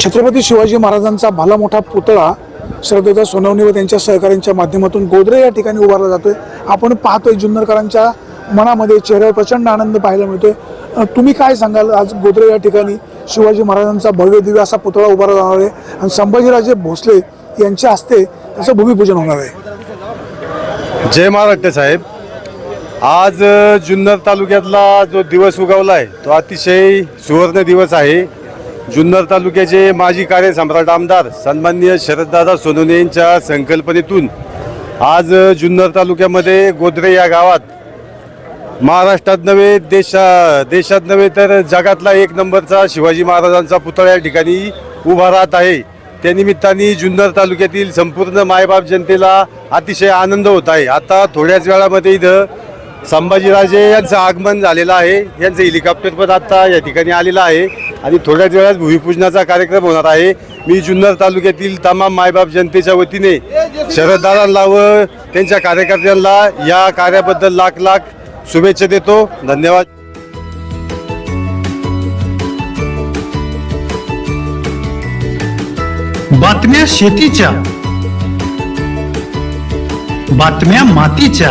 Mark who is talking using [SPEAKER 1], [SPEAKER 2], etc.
[SPEAKER 1] छत्रपती शिवाजी महाराजांचा भला मोठा पुतळा श्रद्धेचा सोनवणी व त्यांच्या सहकाऱ्यांच्या माध्यमातून गोदरे या ठिकाणी उभारला जातोय. आपण पाहतोय जुन्नरकरांच्या मनामध्ये चेहऱ्यावर प्रचंड आनंद पाहायला मिळतोय. तुम्ही काय सांगाल? आज गोदरे या ठिकाणी शिवाजी महाराजांचा भव्य दिव्य असा पुतळा उभारला जाणार आहे आणि संभाजीराजे भोसले यांच्या हस्ते त्याचं भूमिपूजन होणार आहे.
[SPEAKER 2] जय महाराष्ट्र साहेब. आज जुन्नर तालुक्यातला जो दिवस उगवला आहे तो अतिशय सुवर्ण दिवस आहे. जुन्नर तालुक्याचे माजी कार्यसम्राट आमदार सन्माननीय शरददादा सोनवणे यांच्या संकल्पनेतून आज जुन्नर तालुक्यामध्ये गोदरे या गावात महाराष्ट्रात नव्हे देशा देशात नव्हे तर जगातला एक नंबरचा शिवाजी महाराजांचा पुतळा या ठिकाणी उभा राहत आहे. त्यानिमित्ताने जुन्नर तालुक्यातील संपूर्ण मायबाप जनतेला अतिशय आनंद होत आहे. आता थोड्याच वेळामध्ये इथं संभाजीराजे यांचं आगमन झालेलं आहे. यांचं हेलिकॉप्टर पण आता या ठिकाणी आलेलं आहे. आणि थोड्याच वेळात भूमिपूजनाचा कार्यक्रम होणार आहे. मी जुन्नर तालुक्यातील तमाम मायबाप जनतेच्या वतीने शरददारांना व त्यांच्या कार्यकर्त्यांना या कार्याबद्दल लाख लाख शुभेच्छा देतो. धन्यवाद.
[SPEAKER 3] बातम्या शेतीच्या बातम्या मातीच्या